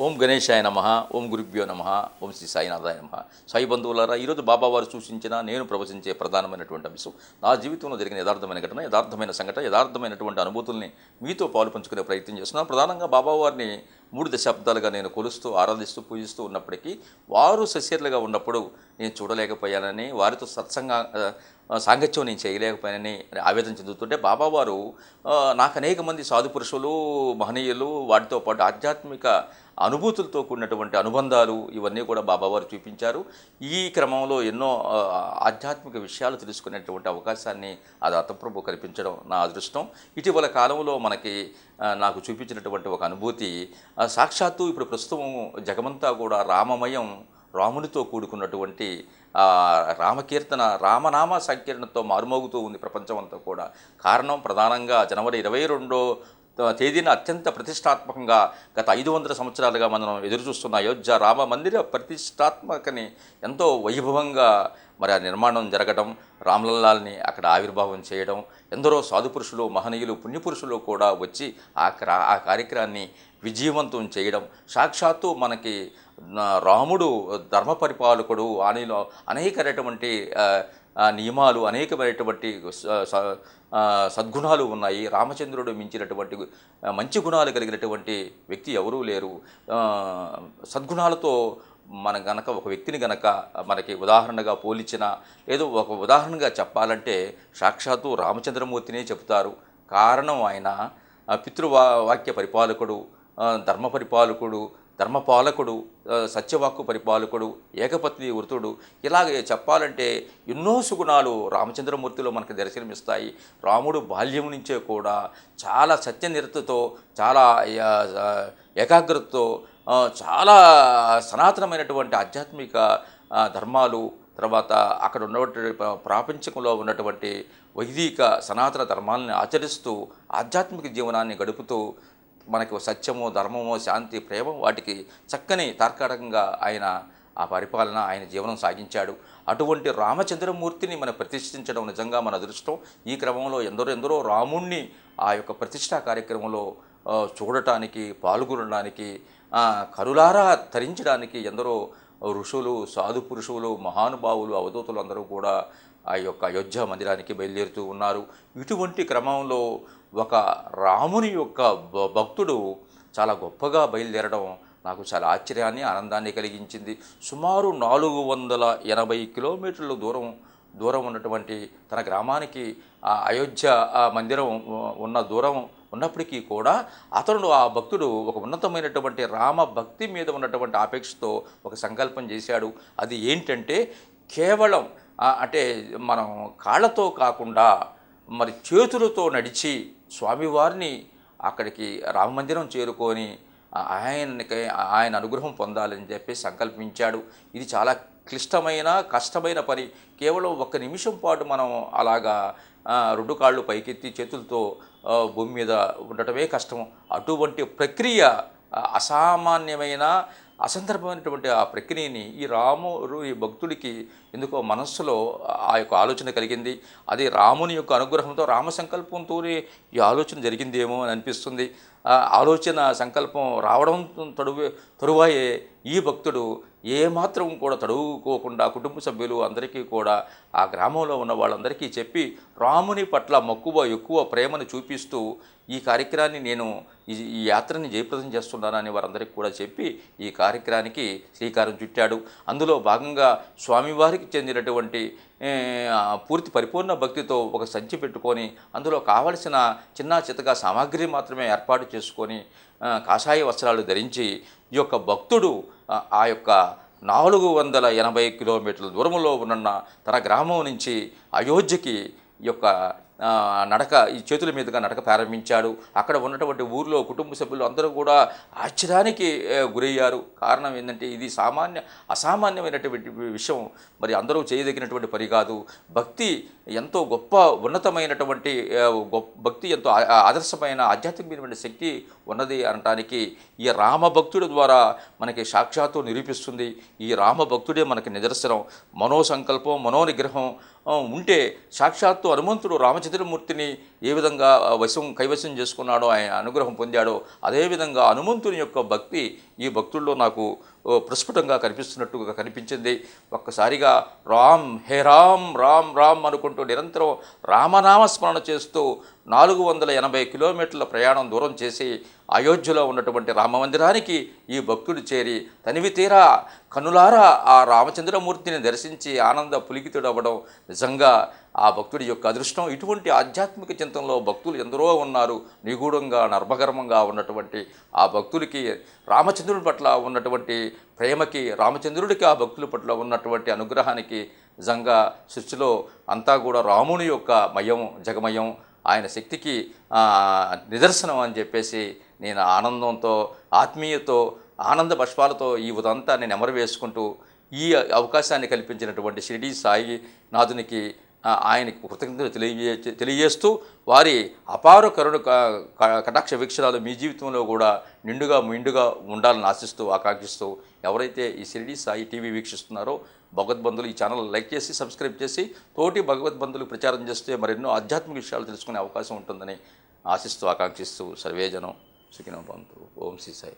ఓం గణేశాయ నమ ఓం గురుభ్యో నమ ఓం శ్రీ సాయినాథాయ నమ. సాయి బంధువులారా ఈరోజు బాబావారు సూచించిన నేను ప్రవచించే ప్రధానమైనటువంటి అంశం నా జీవితంలో జరిగిన యథార్థమైన ఘటన యథార్థమైన సంఘటన యథార్థమైనటువంటి అనుభూతుల్ని మీతో పాలు పంచుకునే ప్రయత్నం చేస్తున్నాను. ప్రధానంగా బాబావారిని మూడు దశాబ్దాలుగా నేను కొలుస్తూ ఆరాధిస్తూ పూజిస్తూ ఉన్నప్పటికీ వారు సస్యర్లుగా ఉన్నప్పుడు నేను చూడలేకపోయానని వారితో సత్సంగ సాంగత్యం నేను చేయలేకపోయానని ఆవేదన చెందుతుంటే బాబావారు నాకు అనేక మంది సాధు పురుషులు మహనీయులు వాటితో పాటు ఆధ్యాత్మిక అనుభూతులతో కూడినటువంటి అనుబంధాలు ఇవన్నీ కూడా బాబావారు చూపించారు. ఈ క్రమంలో ఎన్నో ఆధ్యాత్మిక విషయాలు తెలుసుకునేటువంటి అవకాశాన్ని ఆ దత్తప్రభు కల్పించడం నా అదృష్టం. ఇటీవల కాలంలో మనకి నాకు చూపించినటువంటి ఒక అనుభూతి సాక్షాత్తు ఇప్పుడు ప్రస్తుతం జగమంతా కూడా రామమయం రామునితో కూడుకున్నటువంటి రామకీర్తన రామనామ సంకీర్ణతో మారుమోగుతూ ఉంది ప్రపంచం అంతా కూడా. కారణం ప్రధానంగా జనవరి ఇరవై రెండో తేదీన అత్యంత ప్రతిష్టాత్మకంగా గత ఐదు వందల సంవత్సరాలుగా మనం ఎదురు చూస్తున్న అయోధ్య రామ మందిర ప్రతిష్టాత్మకని ఎంతో వైభవంగా మరి ఆ నిర్మాణం జరగడం రామ్లల్లాల్ని అక్కడ ఆవిర్భావం చేయడం ఎందరో సాధుపురుషులు మహనీయులు పుణ్యపురుషులు కూడా వచ్చి ఆ క్రా ఆ కార్యక్రమాన్ని విజయవంతం చేయడం సాక్షాత్తు మనకి రాముడు ధర్మ పరిపాలకుడు ఆనిలో అనేకమైనటువంటి నియమాలు అనేకమైనటువంటి సద్గుణాలు ఉన్నాయి. రామచంద్రుడు మించినటువంటి మంచి గుణాలు కలిగినటువంటి వ్యక్తి ఎవరూ లేరు. సద్గుణాలతో మన గనక ఒక వ్యక్తిని గనక మనకి ఉదాహరణగా పోలిచిన ఏదో ఒక ఉదాహరణగా చెప్పాలంటే సాక్షాత్తు రామచంద్రమూర్తినే చెబుతారు. కారణం ఆయన పితృవా వాక్య పరిపాలకుడు ధర్మ పరిపాలకుడు ధర్మపాలకుడు సత్యవాక్కు పరిపాలకుడు ఏకపత్ని వృతుడు ఇలాగే చెప్పాలంటే ఎన్నో సుగుణాలు రామచంద్రమూర్తిలో మనకు దర్శనమిస్తాయి. రాముడు బాల్యం నుంచే కూడా చాలా సత్యనిరతతో చాలా ఏకాగ్రతతో చాలా సనాతనమైనటువంటి ఆధ్యాత్మిక ధర్మాలు తర్వాత అక్కడ ఉన్నటువంటి ప్రాపంచకంలో ఉన్నటువంటి వైదిక సనాతన ధర్మాలను ఆచరిస్తూ ఆధ్యాత్మిక జీవనాన్ని గడుపుతూ మనకు సత్యము ధర్మము శాంతి ప్రేమ వాటికి చక్కని తార్కాటకంగా ఆయన ఆ పరిపాలన ఆయన జీవనం సాగించాడు. అటువంటి రామచంద్రమూర్తిని మనం ప్రతిష్ఠించడం నిజంగా మన అదృష్టం. ఈ క్రమంలో ఎందరో ఎందరో రాముణ్ణి ఆ యొక్క ప్రతిష్టా కార్యక్రమంలో చూడటానికి పాల్గొనడానికి కరులారా తరించడానికి ఎందరో ఋషులు సాధు పురుషులు మహానుభావులు అవధూతులు అందరూ కూడా ఆ యొక్క అయోధ్య మందిరానికి బయలుదేరుతూ ఉన్నారు. ఇటువంటి క్రమంలో ఒక రాముని యొక్క భక్తుడు చాలా గొప్పగా బయలుదేరడం నాకు చాలా ఆశ్చర్యాన్ని ఆనందాన్ని కలిగించింది. సుమారు నాలుగు వందల ఎనభై కిలోమీటర్ల దూరం దూరం ఉన్నటువంటి తన గ్రామానికి ఆ అయోధ్య ఆ మందిరం ఉన్న దూరం ఉన్నప్పటికీ కూడా అతను ఆ భక్తుడు ఒక ఉన్నతమైనటువంటి రామ భక్తి మీద ఉన్నటువంటి ఆపేక్షతో ఒక సంకల్పం చేశాడు. అది ఏంటంటే కేవలం అంటే మనం కాళ్ళతో కాకుండా మరి చేతులతో నడిచి స్వామివారిని అక్కడికి రామమందిరం చేరుకొని ఆయనకి ఆయన అనుగ్రహం పొందాలని చెప్పి సంకల్పించాడు. ఇది చాలా క్లిష్టమైన కష్టమైన పని. కేవలం ఒక్క నిమిషం పాటు మనం అలాగా రెండు కాళ్ళు పైకెత్తి చేతులతో భూమి మీద ఉండటమే కష్టం. అటువంటి ప్రక్రియ అసామాన్యమైన అసందర్భమైనటువంటి ఆ ప్రక్రియని ఈ రాముడు ఈ భక్తుడికి ఎందుకో మనస్సులో ఆ యొక్క ఆలోచన కలిగింది. అది రాముని యొక్క అనుగ్రహంతో రామ సంకల్పంతోనే ఈ ఆలోచన జరిగిందేమో అని అనిపిస్తుంది. ఆలోచన సంకల్పం రావడం తడువు తరువాయే ఈ భక్తుడు ఏమాత్రం కూడా తడువుకోకుండా కుటుంబ సభ్యులు అందరికీ కూడా ఆ గ్రామంలో ఉన్న వాళ్ళందరికీ చెప్పి రాముని పట్ల మక్కువ ఎక్కువ ప్రేమను చూపిస్తూ ఈ కార్యక్రమాన్ని నేను ఈ ఈ యాత్రని జయప్రదం చేస్తున్నానని వారందరికీ కూడా చెప్పి ఈ కార్యక్రమానికి శ్రీకారం చుట్టాడు. అందులో భాగంగా స్వామివారికి చెందినటువంటి పూర్తి పరిపూర్ణ భక్తితో ఒక సంచి పెట్టుకొని అందులో కావలసిన చిన్న చితగా సామాగ్రి మాత్రమే ఏర్పాటు చేసుకొని కాషాయ వస్త్రాలు ధరించి ఈ యొక్క భక్తుడు ఆ, యొక్క నాలుగు వందల ఎనభై కిలోమీటర్ల దూరంలో ఉన్న తన గ్రామం నుంచి అయోధ్యకి ఈ యొక్క నడక ఈ చేతుల మీదుగా నడక ప్రారంభించాడు. అక్కడ ఉన్నటువంటి ఊర్లో కుటుంబ సభ్యులు అందరూ కూడా ఆశ్చర్యానికి గురయ్యారు. కారణం ఏంటంటే ఇది సామాన్య అసామాన్యమైనటువంటి విషయం. మరి అందరూ చేయదగినటువంటి పని కాదు. భక్తి ఎంతో గొప్ప ఉన్నతమైనటువంటి గొప్ప భక్తి ఎంతో ఆదర్శమైన ఆధ్యాత్మికమైనటువంటి శక్తి ఉన్నది అనటానికి ఈ రామ భక్తుడి ద్వారా మనకి సాక్షాత్తు నిరూపిస్తుంది. ఈ రామ భక్తుడే మనకి నిదర్శనం. మనోసంకల్పం మనోనిగ్రహం ఉంటే సాక్షాత్తు హనుమంతుడు రామచంద్రమూర్తిని ఏ విధంగా వశం కైవశం చేసుకున్నాడో ఆయన అనుగ్రహం పొందాడో అదేవిధంగా హనుమంతుని యొక్క భక్తి ఈ భక్తుల్లో నాకు ప్రస్ఫుటంగా కనిపిస్తున్నట్టుగా కనిపించింది. ఒక్కసారిగా రామ్ హే రామ్ రామ్ రామ్ అనుకుంటూ నిరంతరం రామనామ స్మరణ చేస్తూ నాలుగు వందల ఎనభై కిలోమీటర్ల ప్రయాణం దూరం చేసి అయోధ్యలో ఉన్నటువంటి రామమందిరానికి ఈ భక్తుడు చేరి తనివి తీరా కనులారా ఆ రామచంద్రమూర్తిని దర్శించి ఆనంద పులికితుడవ్వడం నిజంగా ఆ భక్తుడి యొక్క అదృష్టం. ఇటువంటి ఆధ్యాత్మిక చింతనలో భక్తులు ఎందరో ఉన్నారు. నిగూఢంగా నర్భగర్మంగా ఉన్నటువంటి ఆ భక్తులకి రామచంద్రుడి పట్ల ఉన్నటువంటి ప్రేమకి రామచంద్రుడికి ఆ భక్తుల పట్ల ఉన్నటువంటి అనుగ్రహానికి నిజంగా సృష్టిలో అంతా కూడా రాముని యొక్క మయం జగమయం ఆయన శక్తికి నిదర్శనం అని చెప్పేసి నేను ఆనందంతో ఆత్మీయతో ఆనంద పుష్పాలతో ఈ ఉదంతా నేను ఎమరు వేసుకుంటూ ఈ అవకాశాన్ని కల్పించినటువంటి షిరిడి సాయి నాథునికి ఆయనకి కృతజ్ఞతలు తెలియజే తెలియజేస్తూ వారి అపార కరుణ కటాక్ష వీక్షణాలు మీ జీవితంలో కూడా నిండుగా మిండుగా ఉండాలని ఆశిస్తూ ఆకాంక్షిస్తూ ఎవరైతే ఈ షిరిడి సాయి టీవీ వీక్షిస్తున్నారో భగవద్బంధులు ఈ ఛానల్ లైక్ చేసి సబ్స్క్రైబ్ చేసి తోటి భగవద్బంధులు ప్రచారం చేస్తే మరెన్నో ఆధ్యాత్మిక విషయాలు తెలుసుకునే అవకాశం ఉంటుందని ఆశిస్తూ ఆకాంక్షిస్తూ సర్వేజనం సుఖినో భవంతు ఓం శ్రీ సాయి